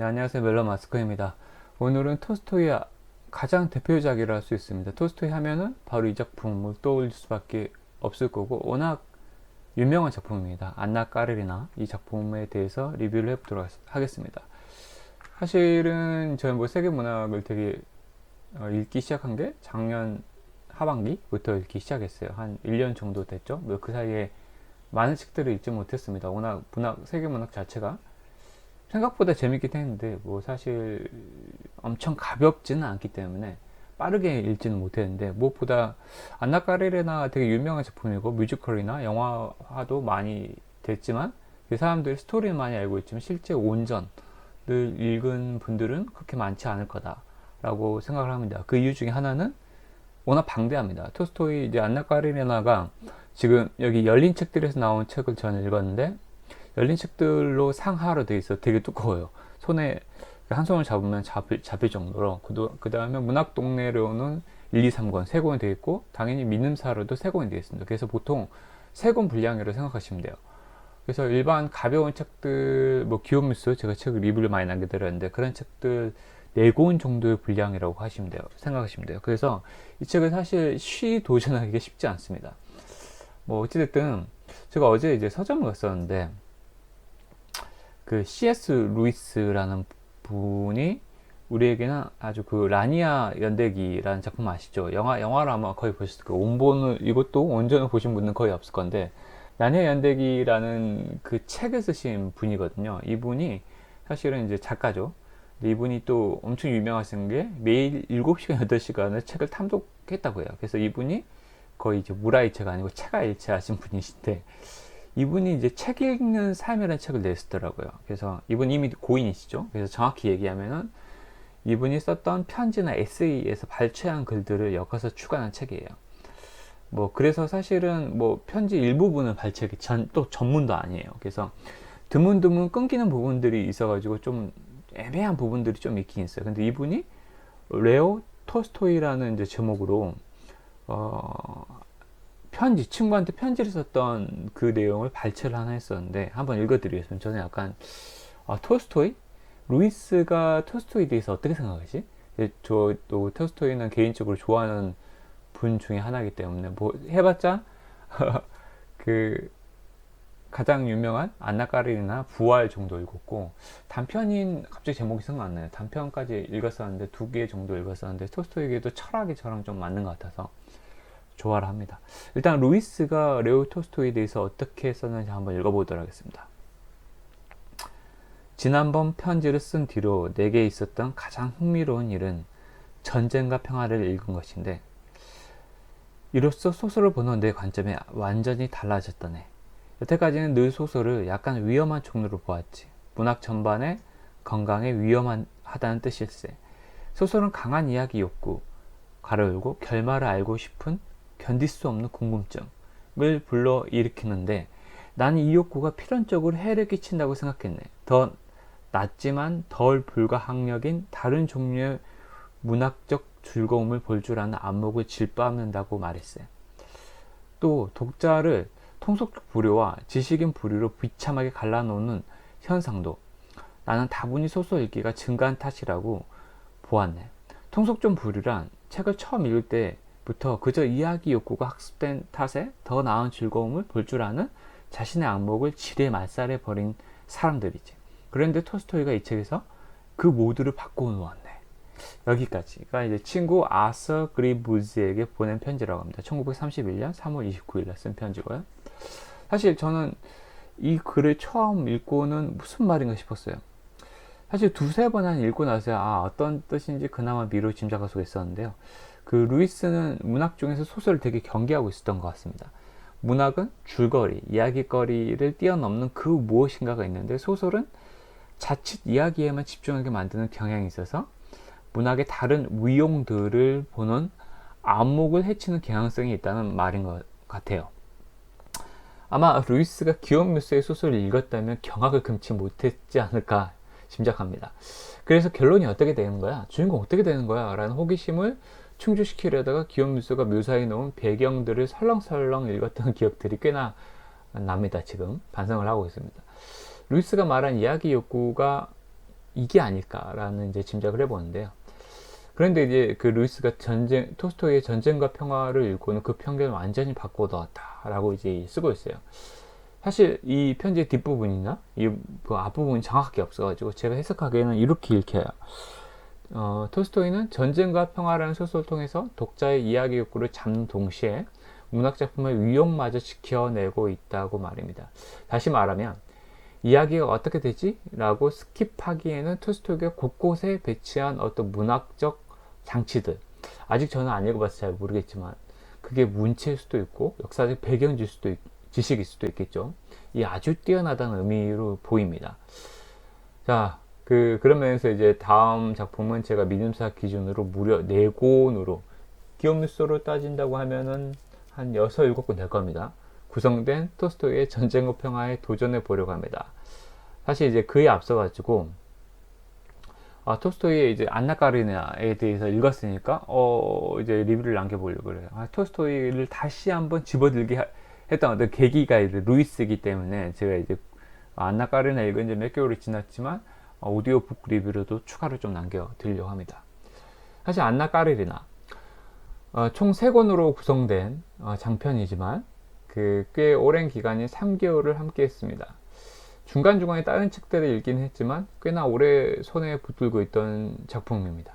네, 안녕하세요. 멜로 마스커입니다. 오늘은 토스토이의 가장 대표작이라 할 수 있습니다. 토스토이 하면은 바로 이 작품을 떠올릴 수밖에 없을 거고 워낙 유명한 작품입니다. 안나 까르리나 이 작품에 대해서 리뷰를 해보도록 하겠습니다. 사실은 저는 뭐 세계 문학을 되게 어, 읽기 시작한 게 작년 하반기부터 읽기 시작했어요. 한 1년 정도 됐죠. 뭐그 사이에 많은 책들을 읽지 못했습니다. 워낙 문학, 세계 문학 자체가 생각보다 재밌긴 했는데 뭐 사실 엄청 가볍지는 않기 때문에 빠르게 읽지는 못했는데 무엇보다 안나 까레레나 되게 유명한 작품이고 뮤지컬이나 영화화도 많이 됐지만 그 사람들이 스토리는 많이 알고 있지만 실제 온전을 읽은 분들은 그렇게 많지 않을 거다라고 생각을 합니다. 그 이유 중에 하나는 워낙 방대합니다. 토스토이 이제 안나 까레레나가 지금 여기 열린 책들에서 나온 책을 저는 읽었는데 열린 책들로 상하로 되어 있어 되게 두꺼워요. 손에 한 손을 잡으면 잡힐, 잡힐 정도로 그 다음에 문학 동네로는 1, 2, 3권 세 권이 되어 있고 당연히 민음사로도 세 권이 되어 있습니다. 그래서 보통 세 권 분량이라고 생각하시면 돼요. 그래서 일반 가벼운 책들 뭐 기요미스 제가 책을 리뷰를 많이 남겨드렸는데 그런 책들 네 권 정도의 분량이라고 하시면 돼요. 생각하시면 돼요. 그래서 이 책은 사실 쉬 도전하기가 쉽지 않습니다. 뭐 어찌됐든 제가 어제 이제 서점을 갔었는데 그 C.S. 루이스라는 분이 우리에게는 아주 그 라니아 연대기라는 작품 아시죠? 영화 영화를 아마 거의 보셨을 거예요. 원본을 이것도 원전을 보신 분은 거의 없을 건데 라니아 연대기라는 그 책을 쓰신 분이거든요. 이분이 사실은 이제 작가죠. 이분이 또 엄청 유명하신 게 매일 7시간, 8시간을 책을 탐독했다고 해요. 그래서 이분이 거의 이제 무라이체가 아니고 체가 일체하신 분이신데 이분이 이제 책 읽는 삶이라는 책을 냈더라고요. 그래서 이분 이미 고인이시죠. 그래서 정확히 얘기하면은 이분이 썼던 편지나 에세이에서 발췌한 글들을 엮어서 추가한 책이에요. 뭐 그래서 사실은 뭐 편지 일부분을 발췌기 전또 전문도 아니에요. 그래서 드문드문 끊기는 부분들이 있어가지고 좀 애매한 부분들이 좀 있긴 있어요. 근데 이분이 레오 토스토이라는 이제 제목으로 어 편지, 친구한테 편지를 썼던 그 내용을 발췌를 하나 했었는데 한번 읽어드리겠습니다. 저는 약간 아, 토스토이? 루이스가 토스토이에 대해서 어떻게 생각하지? 저또 토스토이는 개인적으로 좋아하는 분 중에 하나이기 때문에 뭐 해봤자 그 가장 유명한 안나 까르리나 부활 정도 읽었고 단편인 갑자기 제목이 생각 안 나요. 단편까지 읽었었는데 두 개 정도 읽었었는데 토스토이에게도 철학이 저랑 좀 맞는 것 같아서 좋아를 합니다. 일단 루이스가 레오 토스토이에 대해서 어떻게 썼는지 한번 읽어보도록 하겠습니다. 지난번 편지를 쓴 뒤로 내게 있었던 가장 흥미로운 일은 전쟁과 평화를 읽은 것인데 이로써 소설을 보는 내 관점이 완전히 달라졌다네. 여태까지는 늘 소설을 약간 위험한 종류로 보았지. 문학 전반에 건강에 위험하다는 뜻일세. 소설은 강한 이야기 욕구, 가로 열고 결말을 알고 싶은 견딜 수 없는 궁금증을 불러 일으키는데 나는 이 욕구가 필연적으로 해를 끼친다고 생각했네. 더 낮지만 덜 불가항력인 다른 종류의 문학적 즐거움을 볼 줄 아는 안목을 질투한다고 말했어요. 또 독자를 통속적 부류와 지식인 부류로 비참하게 갈라놓는 현상도 나는 다분히 소설 읽기가 증가한 탓이라고 보았네. 통속적 부류란 책을 처음 읽을 때 부터 그저 이야기 욕구가 학습된 탓에 더 나은 즐거움을 볼 줄 아는 자신의 악목을 지레 말살해 버린 사람들이지. 그런데 토스토이가 이 책에서 그 모두를 바꿔 놓았네. 여기까지가 이제 친구 아서 그리브즈에게 보낸 편지라고 합니다. 1931년 3월 29일에 쓴 편지고요. 사실 저는 이 글을 처음 읽고는 무슨 말인가 싶었어요. 사실 두세 번 읽고 나서 아 어떤 뜻인지 그나마 미로 짐작할 수가 있었는데요. 그 루이스는 문학 중에서 소설을 되게 경계하고 있었던 것 같습니다. 문학은 줄거리, 이야기거리를 뛰어넘는 그 무엇인가가 있는데 소설은 자칫 이야기에만 집중하게 만드는 경향이 있어서 문학의 다른 위용들을 보는 안목을 해치는 경향성이 있다는 말인 것 같아요. 아마 루이스가 기욤 뮤스의 소설을 읽었다면 경악을 금치 못했지 않을까 짐작합니다. 그래서 결론이 어떻게 되는 거야? 주인공 어떻게 되는 거야? 라는 호기심을 충족시키려다가 기욤 뮤스가 묘사해 놓은 배경들을 설렁설렁 읽었던 기억들이 꽤나 납니다. 지금 반성을 하고 있습니다. 루이스가 말한 이야기 욕구가 이게 아닐까라는 이제 짐작을 해보는데요. 그런데 이제 그 루이스가 전쟁 토스토이의 전쟁과 평화를 읽고는 그 편견을 완전히 바꿔놓았다라고 이제 쓰고 있어요. 사실 이 편지의 뒷부분이나 이 그 앞부분이 정확하게 없어가지고 제가 해석하기에는 이렇게 읽혀요. 어, 토스토이는 전쟁과 평화라는 소설을 통해서 독자의 이야기 욕구를 잡는 동시에 문학 작품의 위용마저 지켜내고 있다고 말입니다. 다시 말하면 이야기가 어떻게 되지? 라고 스킵하기에는 토스토이가 곳곳에 배치한 어떤 문학적 장치들 아직 저는 안 읽어봐서 잘 모르겠지만 그게 문체일 수도 있고 역사적 배경질 수도 있, 지식일 수도 있겠죠. 이 아주 뛰어나다는 의미로 보입니다. 자, 그 그런 면에서 이제 다음 작품은 제가 믿음사 기준으로 무려 네 권으로 기업뉴스로 따진다고 하면은 한 6, 7권 될 겁니다. 구성된 토스토이의 전쟁과 평화에 도전해 보려고 합니다. 사실 이제 그에 앞서 가지고 아, 토스토이의 이제 안나 까리나에 대해서 읽었으니까 어 이제 리뷰를 남겨보려고 그래요. 아, 토스토이를 다시 한번 집어들게 하, 했던 어떤 계기가 이제 루이스이기 때문에 제가 이제 안나 까리나 읽은 지 몇 개월이 지났지만 어, 오디오북 리뷰로도 추가로 좀 남겨드리려고 합니다. 사실 안나 까리나 어, 총 3권으로 구성된 어, 장편이지만 그 꽤 오랜 기간인 3개월을 함께 했습니다. 중간중간에 다른 책들을 읽긴 했지만 꽤나 오래 손에 붙들고 있던 작품입니다.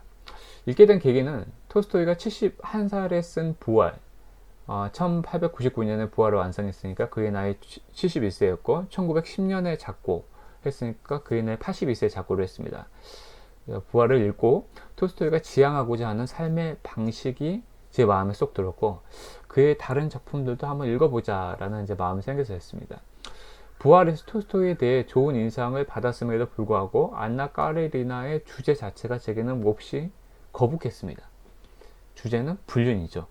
읽게 된 계기는 토스토이가 71살에 쓴 부활, 어, 1899년에 부활을 완성했으니까 그의 나이 71세였고 1910년에 작고 했으니까 그의 나이 82세 작고를 했습니다. 부활을 읽고 토스토이가 지향하고자 하는 삶의 방식이 제 마음에 쏙 들었고 그의 다른 작품들도 한번 읽어보자라는 이제 마음이 생겨서 했습니다. 부활에서 토스토이에 대해 좋은 인상을 받았음에도 불구하고 안나 까레리나의 주제 자체가 제게는 몹시 거북했습니다. 주제는 불륜이죠.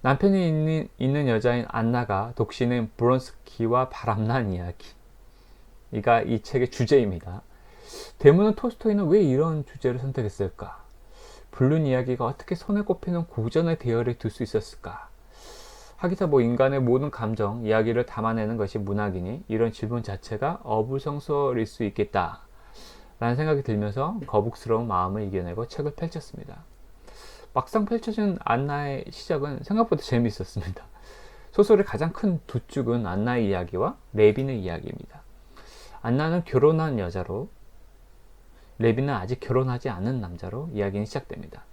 남편이 있는, 있는 여자인 안나가 독신인 브론스키와 바람난 이야기. 이가 이 책의 주제입니다. 대문은 토스토이는 왜 이런 주제를 선택했을까? 불륜 이야기가 어떻게 손에 꼽히는 고전의 대열에 둘수 있었을까? 하기사 뭐 인간의 모든 감정, 이야기를 담아내는 것이 문학이니 이런 질문 자체가 어불성설일 수 있겠다. 라는 생각이 들면서 거북스러운 마음을 이겨내고 책을 펼쳤습니다. 막상 펼쳐진 안나의 시작은 생각보다 재미있었습니다. 소설의 가장 큰 두 축은 안나의 이야기와 레빈의 이야기입니다. 안나는 결혼한 여자로 레빈은 아직 결혼하지 않은 남자로 이야기는 시작됩니다.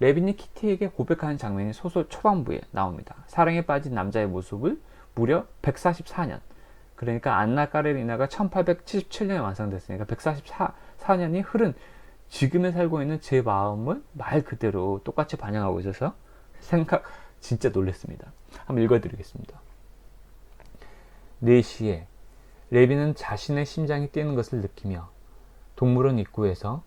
레빈이 키티에게 고백하는 장면이 소설 초반부에 나옵니다. 사랑에 빠진 남자의 모습을 무려 144년. 그러니까 안나 까레리나가 1877년에 완성됐으니까 144년이 흐른 지금에 살고 있는 제 마음을 말 그대로 똑같이 반영하고 있어서 생각 진짜 놀랐습니다. 한번 읽어드리겠습니다. 4시에 레빈은 자신의 심장이 뛰는 것을 느끼며 동물원 입구에서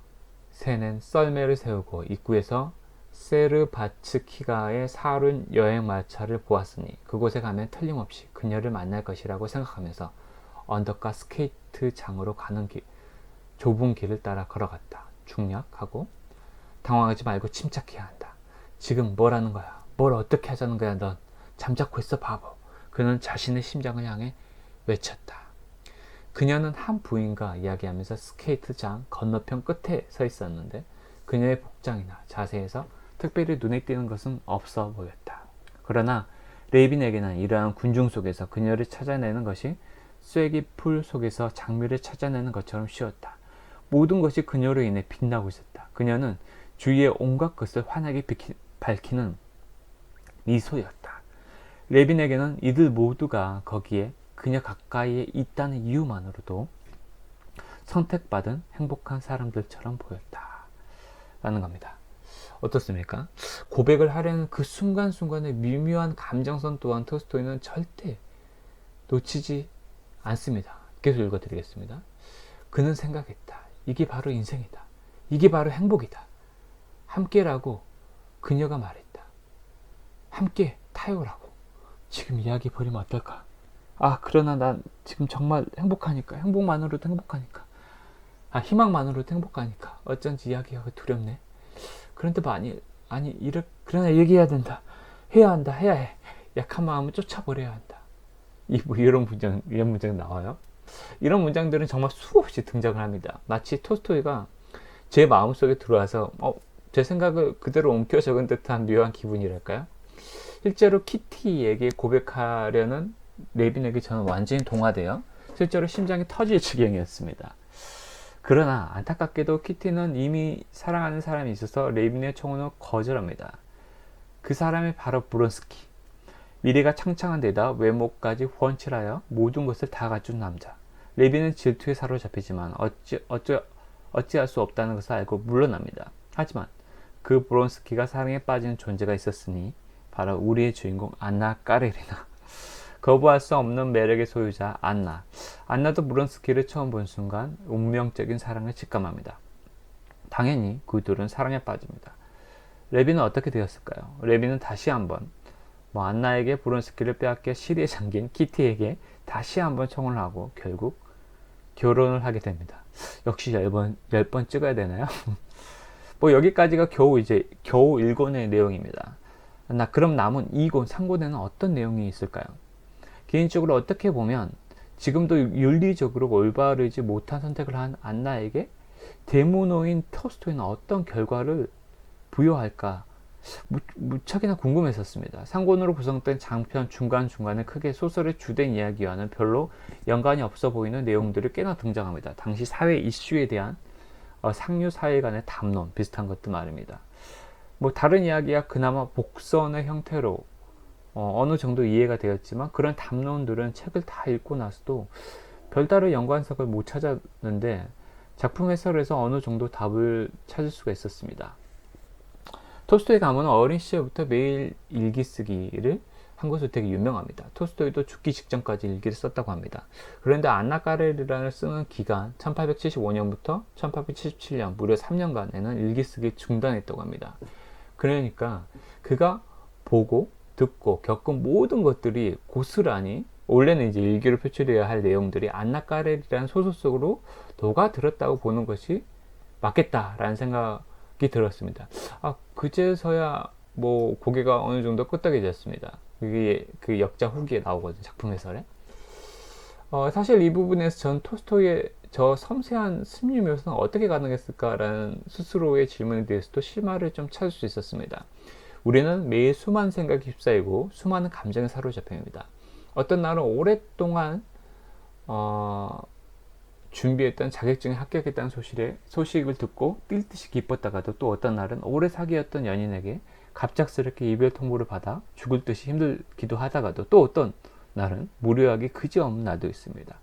새는 썰매를 세우고 입구에서 세르바츠키가의 사륜 여행 마차를 보았으니 그곳에 가면 틀림없이 그녀를 만날 것이라고 생각하면서 언덕과 스케이트장으로 가는 길, 좁은 길을 따라 걸어갔다. 중략하고 당황하지 말고 침착해야 한다. 지금 뭐라는 거야? 뭘 어떻게 하자는 거야? 넌 잠자코 있어 바보. 그는 자신의 심장을 향해 외쳤다. 그녀는 한 부인과 이야기하면서 스케이트장 건너편 끝에 서 있었는데 그녀의 복장이나 자세에서 특별히 눈에 띄는 것은 없어 보였다. 그러나 레이빈에게는 이러한 군중 속에서 그녀를 찾아내는 것이 쐐기 풀 속에서 장미를 찾아내는 것처럼 쉬웠다. 모든 것이 그녀로 인해 빛나고 있었다. 그녀는 주위의 온갖 것을 환하게 비키, 밝히는 미소였다. 레빈에게는 이들 모두가 거기에 그녀 가까이에 있다는 이유만으로도 선택받은 행복한 사람들처럼 보였다. 라는 겁니다. 어떻습니까? 고백을 하려는 그 순간순간의 미묘한 감정선 또한 토스토이는 절대 놓치지 않습니다. 계속 읽어드리겠습니다. 그는 생각했다. 이게 바로 인생이다. 이게 바로 행복이다. 함께라고 그녀가 말했다. 함께 타요라고. 지금 이야기 버리면 어떨까? 아, 그러나 난 지금 정말 행복하니까. 행복만으로도 행복하니까. 아, 희망만으로도 행복하니까. 어쩐지 이야기하기 두렵네. 그런데 많이, 아니, 이렇, 그러나 얘기해야 된다. 해야 한다. 해야 해. 약한 마음을 쫓아버려야 한다. 이, 뭐, 이런 문장, 이런 문장 나와요. 이런 문장들은 정말 수없이 등장을 합니다. 마치 토스토이가 제 마음속에 들어와서 어, 제 생각을 그대로 옮겨 적은 듯한 묘한 기분이랄까요? 실제로 키티에게 고백하려는 레빈에게 저는 완전히 동화되어 실제로 심장이 터질 지경이었습니다. 그러나 안타깝게도 키티는 이미 사랑하는 사람이 있어서 레빈의 청혼을 거절합니다. 그 사람이 바로 브론스키. 미래가 창창한 데다 외모까지 훤칠하여 모든 것을 다 갖춘 남자. 레빈은 질투에 사로잡히지만 어찌, 어찌, 어찌할 수 없다는 것을 알고 물러납니다. 하지만 그 브론스키가 사랑에 빠지는 존재가 있었으니 바로 우리의 주인공 안나 까레리나. 거부할 수 없는 매력의 소유자 안나. 안나도 브론스키를 처음 본 순간 운명적인 사랑을 직감합니다. 당연히 그 둘은 사랑에 빠집니다. 레비는 어떻게 되었을까요? 레비는 다시 한번 뭐 안나에게 브론스키를 빼앗겨 시리에 잠긴 키티에게 다시 한번 청혼을 하고 결국 결혼을 하게 됩니다. 역시 10번, 10번 찍어야 되나요? 뭐 여기까지가 겨우 이제 겨우 1권의 내용입니다. 나 그럼 남은 2권, 3권에는 어떤 내용이 있을까요? 개인적으로 어떻게 보면 지금도 윤리적으로 올바르지 못한 선택을 한 안나에게 데모노인 터스토이는 어떤 결과를 부여할까 무, 무척이나 궁금했었습니다. 상권으로 구성된 장편 중간중간에 크게 소설의 주된 이야기와는 별로 연관이 없어 보이는 내용들이 꽤나 등장합니다. 당시 사회 이슈에 대한 어, 상류 사회 간의 담론 비슷한 것도 말입니다. 뭐 다른 이야기야 그나마 복선의 형태로 어, 느 정도 이해가 되었지만 그런 담론들은 책을 다 읽고 나서도 별다른 연관성을 못 찾았는데 작품 해설에서 어느 정도 답을 찾을 수가 있었습니다. 토스토이 가문은 어린 시절부터 매일 일기 쓰기를 한 것으로 되게 유명합니다. 토스토이도 죽기 직전까지 일기를 썼다고 합니다. 그런데 안나 까레리란을 쓰는 기간 1875년부터 1877년 무려 3년간에는 일기 쓰기 중단했다고 합니다. 그러니까 그가 보고 듣고 겪은 모든 것들이 고스란히 원래는 이제 일기로 표출해야 할 내용들이 안나 까레리라는 소설 속으로 녹아들었다고 보는 것이 맞겠다라는 생각 생각이 들었습니다. 아, 그제서야 뭐 고개가 어느 정도 끄덕여졌습니다. 그게 그 역자 후기에 나오거든요. 작품 해설에. 어, 사실 이 부분에서 전 토스토이의 저 섬세한 심리 묘사는 어떻게 가능했을까라는 스스로의 질문에 대해서도 실마를 좀 찾을 수 있었습니다. 우리는 매일 수많은 생각이 휩싸이고 수많은 감정에 사로잡힙니다. 어떤 날은 오랫동안 어, 준비했던 자격증에 합격했다는 소식에, 소식을 듣고 뛸 듯이 기뻤다가도 또 어떤 날은 오래 사귀었던 연인에게 갑작스럽게 이별 통보를 받아 죽을 듯이 힘들기도 하다가도 또 어떤 날은 무료하게 그지없는 날도 있습니다.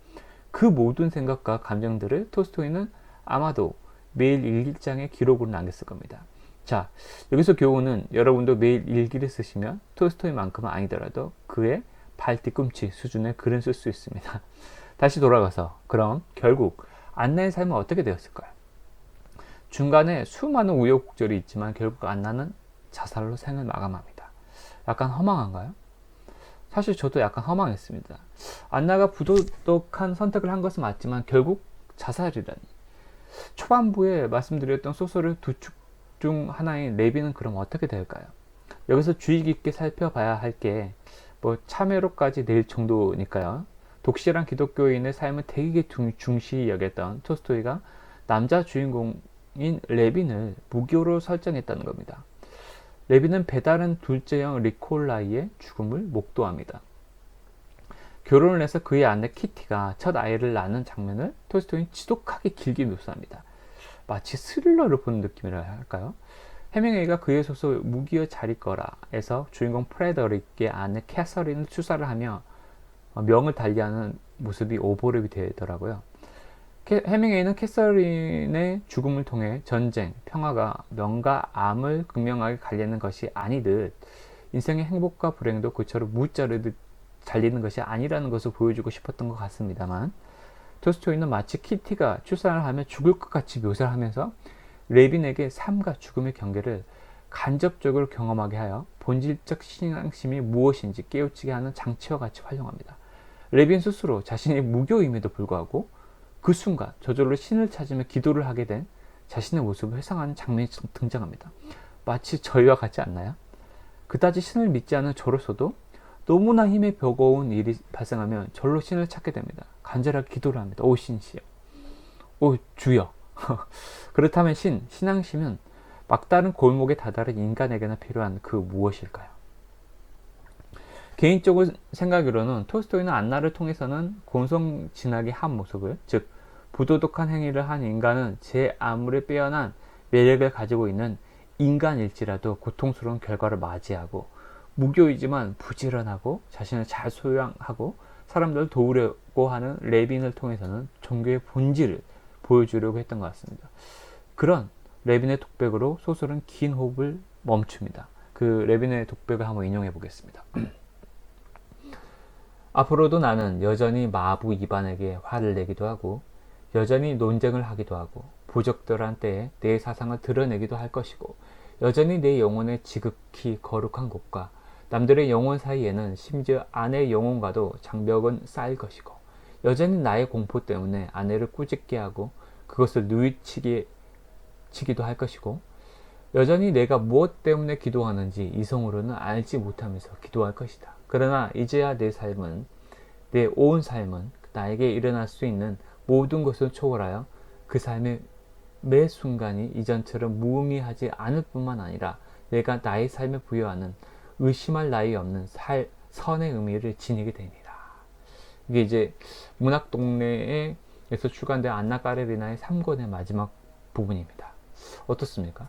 그 모든 생각과 감정들을 토스토이는 아마도 매일 일기장에 기록으로 남겼을 겁니다. 자, 여기서 교훈은 여러분도 매일 일기를 쓰시면 토스토이만큼은 아니더라도 그의 발 뒤꿈치 수준의 글을 쓸수 있습니다. 다시 돌아가서 그럼 결국 안나의 삶은 어떻게 되었을까요? 중간에 수많은 우여곡절이 있지만 결국 안나는 자살로 생을 마감합니다. 약간 허망한가요? 사실 저도 약간 허망했습니다. 안나가 부도덕한 선택을 한 것은 맞지만 결국 자살이라니. 초반부에 말씀드렸던 소설의 두축 중 하나인 레비는 그럼 어떻게 될까요? 여기서 주의 깊게 살펴봐야 할 게 뭐 참회로까지 낼 정도니까요. 독실한 기독교인의 삶을 되게 중시 여겼던 토스토이가 남자 주인공인 레빈을 무교로 설정했다는 겁니다. 레빈은 배다른 둘째 형 리콜라이의 죽음을 목도합니다. 결혼을 해서 그의 아내 키티가 첫 아이를 낳는 장면을 토스토이는 지독하게 길게 묘사합니다. 마치 스릴러를 보는 느낌이라 할까요? 해밍웨이가 그의 소설 무기여 자리거라에서 주인공 프레더릭의 아내 캐서린을 추사를 하며 어, 명을 달리하는 모습이 오버랩이 되더라고요. 해밍웨이는 캐서린의 죽음을 통해 전쟁, 평화가 명과 암을 극명하게 갈리는 것이 아니듯 인생의 행복과 불행도 그처럼 무자르듯 달리는 것이 아니라는 것을 보여주고 싶었던 것 같습니다만 토스토이는 마치 키티가 출산을 하며 죽을 것 같이 묘사를 하면서 레빈에게 삶과 죽음의 경계를 간접적으로 경험하게 하여 본질적 신앙심이 무엇인지 깨우치게 하는 장치와 같이 활용합니다. 레빈 스스로 자신이 무교임에도 불구하고 그 순간 저절로 신을 찾으며 기도를 하게 된 자신의 모습을 회상하는 장면이 등장합니다. 마치 저희와 같지 않나요? 그다지 신을 믿지 않은 저로서도 너무나 힘에 버거운 일이 발생하면 절로 신을 찾게 됩니다. 간절하게 기도를 합니다. 오 신시여, 오 주여. 그렇다면 신, 신앙심은 막다른 골목에 다다른 인간에게나 필요한 그 무엇일까요? 개인적으로 생각으로는 토스토이는 안나를 통해서는 공성진학의 한 모습을, 즉 부도덕한 행위를 한 인간은 제 아무리 빼어난 매력을 가지고 있는 인간일지라도 고통스러운 결과를 맞이하고 무교이지만 부지런하고 자신을 잘 소양하고 사람들을 도우려고 하는 레빈을 통해서는 종교의 본질을 보여주려고 했던 것 같습니다. 그런 레빈의 독백으로 소설은 긴 호흡을 멈춥니다. 그 레빈의 독백을 한번 인용해 보겠습니다. 앞으로도 나는 여전히 마부 이반에게 화를 내기도 하고 여전히 논쟁을 하기도 하고 부적절한 때에 내 사상을 드러내기도 할 것이고 여전히 내 영혼의 지극히 거룩한 곳과 남들의 영혼 사이에는 심지어 아내의 영혼과도 장벽은 쌓일 것이고 여전히 나의 공포 때문에 아내를 꾸짖게 하고 그것을 누이치게 치기도 할 것이고 여전히 내가 무엇 때문에 기도하는지 이성으로는 알지 못하면서 기도할 것이다. 그러나 이제야 내 삶은 내 온 삶은 나에게 일어날 수 있는 모든 것을 초월하여 그 삶의 매 순간이 이전처럼 무의미하지 않을 뿐만 아니라 내가 나의 삶에 부여하는 의심할 나위 없는 살, 선의 의미를 지니게 됩니다. 이게 이제 문학 동네에서 출간된 안나 까레리나의 3권의 마지막 부분입니다. 어떻습니까?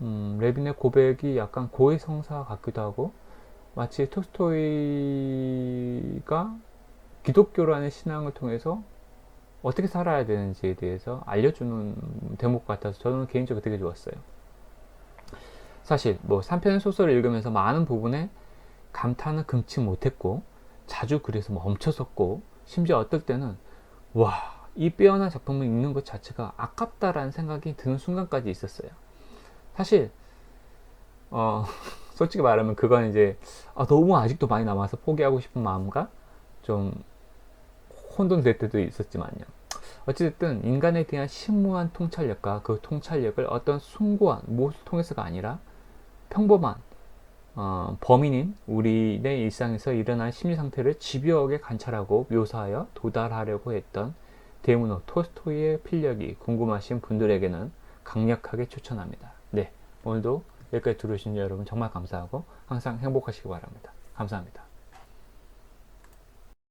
음, 레빈의 고백이 약간 고해성사 같기도 하고 마치 톨스토이가 기독교라는 신앙을 통해서 어떻게 살아야 되는지에 대해서 알려주는 대목 같아서 저는 개인적으로 되게 좋았어요. 사실 뭐 3편 소설을 읽으면서 많은 부분에 감탄은 금치 못했고 자주 그래서 멈춰섰고 심지어 어떨 때는 와 이 빼어난 작품을 읽는 것 자체가 아깝다라는 생각이 드는 순간까지 있었어요. 사실 어 솔직히 말하면 그건 이제 아, 너무 아직도 많이 남아서 포기하고 싶은 마음과 좀 혼돈될 때도 있었지만요. 어찌됐든 인간에 대한 심무한 통찰력과 그 통찰력을 어떤 숭고한 무엇을 통해서가 아니라 평범한 어, 범인인 우리의 일상에서 일어난 심리 상태를 집요하게 관찰하고 묘사하여 도달하려고 했던 데무노 토스토이의 필력이 궁금하신 분들에게는 강력하게 추천합니다. 네, 오늘도 여기까지 들으신 여러분 정말 감사하고 항상 행복하시기 바랍니다. 감사합니다.